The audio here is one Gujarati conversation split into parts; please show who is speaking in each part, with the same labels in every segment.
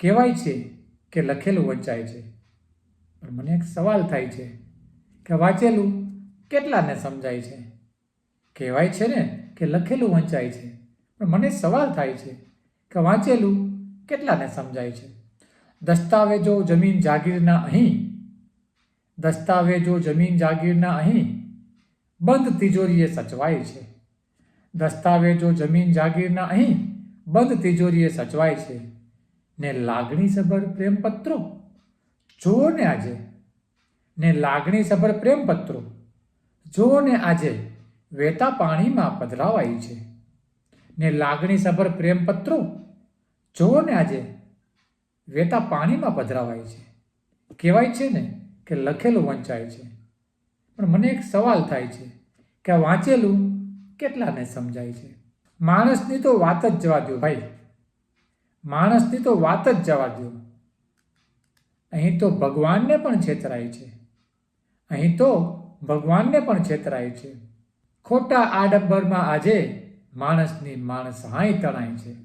Speaker 1: કહેવાય છે કે લખેલું વંચાય છે. પણ મને એક સવાલ થાય છે કે વાંચેલું કેટલાને સમજાય છે? કહેવાય છે ને કે લખેલું વંચાય છે. પણ મને સવાલ થાય છે કે વાંચેલું કેટલાને સમજાય છે? દસ્તાવેજો જમીન જાગીરના અહીં, દસ્તાવેજો જમીન જાગીરના અહીં, બંધ તિજોરીએ સચવાય છે. દસ્તાવેજો જમીન જાગીરના અહીં, બંધ તિજોરીએ સચવાય છે. ને લાગણીસભર પ્રેમપત્રો. જુઓ ને આજે, ને લાગણીસભર પ્રેમપત્રો. જુઓ ને આજે વેતા પાણીમાં પધરાવાયું છે. ને લાગણીસભર પ્રેમપત્રો. જુઓ ને આજે વેતા પાણીમાં પધરાવાય છે. કહેવાય છે ને કે લખેલું વંચાય છે. પણ મને એક સવાલ થાય છે કે વાંચેલું કેટલાને સમજાય છે? માણસની તો વાત જ જવા દો ભાઈ. માણસની તો વાત જ જવા દો અહીં તો ભગવાનને પણ છેતરાય છે. અહીં તો ભગવાનને પણ છેતરાય છે. ખોટા આડંબરમાં આજે માણસની માણસ હાઈ તણાય છે.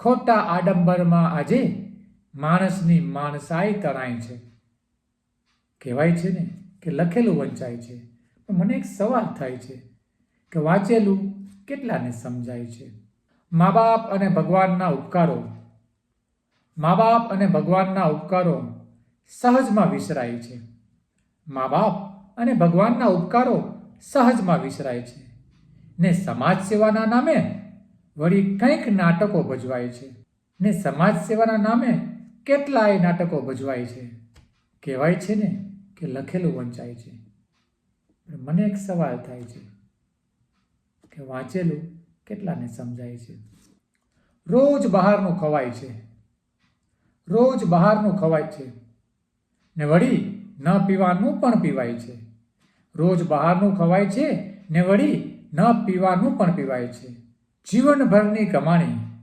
Speaker 1: ખોટા આડંબરમાં આજે માણસની માણસાઈ તણાય છે. કહેવાય છે ને કે લખેલું વંચાય છે. મને એક સવાલ થાય છે કે વાંચેલું કેટલાને સમજાય છે? મા બાપ અને ભગવાનના ઉપકારો. મા બાપ અને ભગવાનના ઉપકારો સહજમાં વિસરાય છે. મા બાપ અને ભગવાનના ઉપકારો સહજમાં વિસરાય છે. ને સમાજ સેવાના નામે વળી કંઈક નાટકો ભજવાય છે. ને સમાજ સેવાના નામે કેટલાય નાટકો ભજવાય છે. કહેવાય છે ને કે લખેલું વંચાય છે. મને એક સવાલ થાય છે કે વાંચેલું કેટલાને સમજાય છે? રોજ બહારનું ખવાય છે. રોજ બહારનું ખવાય છે. ને વળી ન પીવાનું પણ પીવાય છે. રોજ બહારનું ખવાય છે ને વળી ન પીવાનું પણ પીવાય છે. જીવનભરની કમાણી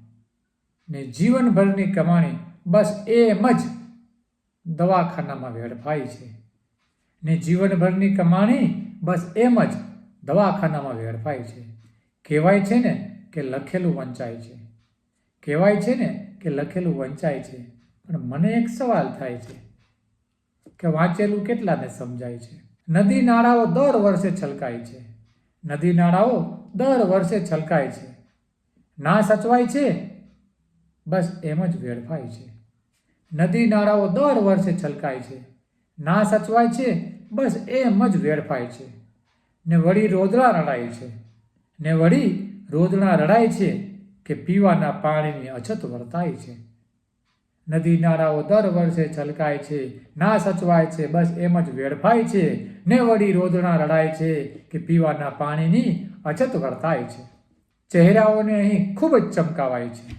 Speaker 1: ને જીવનભરની કમાણી બસ એમ જ દવાખાનામાં વેડફાય છે. ને જીવનભરની કમાણી બસ એમ જ દવાખાનામાં વેડફાય છે. કહેવાય છે ને કે લખેલું વંચાય છે. કહેવાય છે ને કે લખેલું વંચાય છે. પણ મને એક સવાલ થાય છે કે વાંચેલું કેટલાને સમજાય છે? નદી નાળાઓ દર વર્ષે છલકાય છે. નદી નાળાઓ દર વર્ષે છલકાય છે. ના સચવાય છે? બસ એમ જ વેડફાય છે. નદી નાળાઓ દર વર્ષે છલકાય છે. ના સચવાય છે? બસ એમ જ વેડફાય છે. ને વળી રોદડા રડાય છે. ને વળી રોદણા રડાય છે કે પીવાના પાણીની અછત વર્તાય છે. નદી નાળાઓ દર વર્ષે છલકાય છે, ના સચવાય છે, બસ એમ જ વેડફાય છે. ને વળી રોદણા રડાય છે કે પીવાના પાણીની અછત વર્તાય છે. ચહેરાઓને અહીં ખૂબ જ ચમકાવાય છે.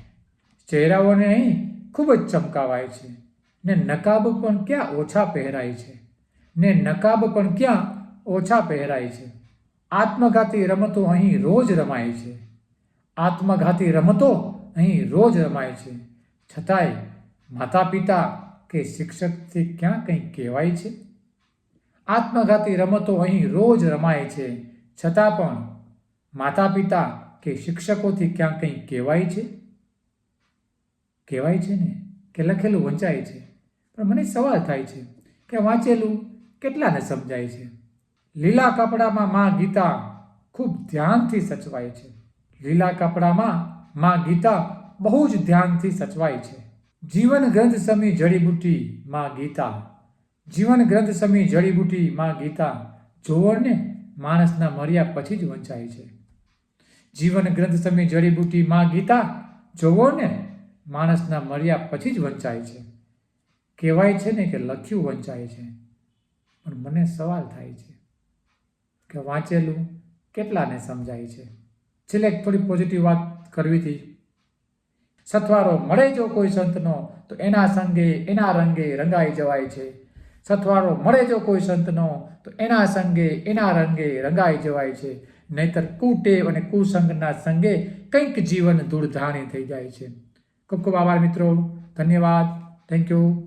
Speaker 1: ચહેરાઓને અહીં ખૂબ જ ચમકાવાય છે. ને નકાબ પણ ક્યાં ઓછા પહેરાય છે? ને નકાબ પણ ક્યાં ઓછા પહેરાય છે? આત્મઘાતી રમતો અહીં રોજ રમાય છે. આત્મઘાતી રમતો અહીં રોજ રમાય છે. છતાંય માતા પિતા કે શિક્ષકથી ક્યાં કંઈ કહેવાય છે? આત્મઘાતી રમતો અહીં રોજ રમાય છે. છતાં પણ માતા પિતા કે શિક્ષકોથી ક્યાં કંઈ કહેવાય છે? કહેવાય છે ને? કે લખેલું વંચાય છે? પણ મને સવાલ થાય છે કે વાંચેલું કેટલાને સમજાય છે? લીલા કપડામાં માં ગીતા ખૂબ ધ્યાનથી સચવાય છે. લીલા કપડામાં માં ગીતા બહુ જ ધ્યાનથી સચવાય છે. જીવન ગ્રંથ સમી જડીબુટી માં ગીતા. જીવન ગ્રંથ સમી જડીબુટી માં ગીતા જોવણને માણસના મર્યા પછી જ વંચાય છે. જીવન ગ્રંથ સમી જડીબુટી માં ગીતા જોવોને માણસના મર્યા પછી જ વંચાય છે. કહેવાય છે ને કે લખ્યું વંચાય છે. પણ મને સવાલ થાય છે. કે વાંચેલું કેટલાને સમજાય છે? છેલ્લે થોડી પોઝિટિવ વાત કરવી હતી. સથવારો મળે જો કોઈ સંતનો, તો એના સંગે, એના રંગે રંગાઈ જવાય છે. સથવારો મળે જો કોઈ સંતનો, તો એના સંગે, એના રંગે રંગાઈ જવાય છે. નહીતર કુટેવ અને કુસંગના સંગે કંઈક જીવન ધૂળધાણી થઈ જાય છે. ખૂબ ખૂબ આભાર મિત્રો. ધન્યવાદ. Thank you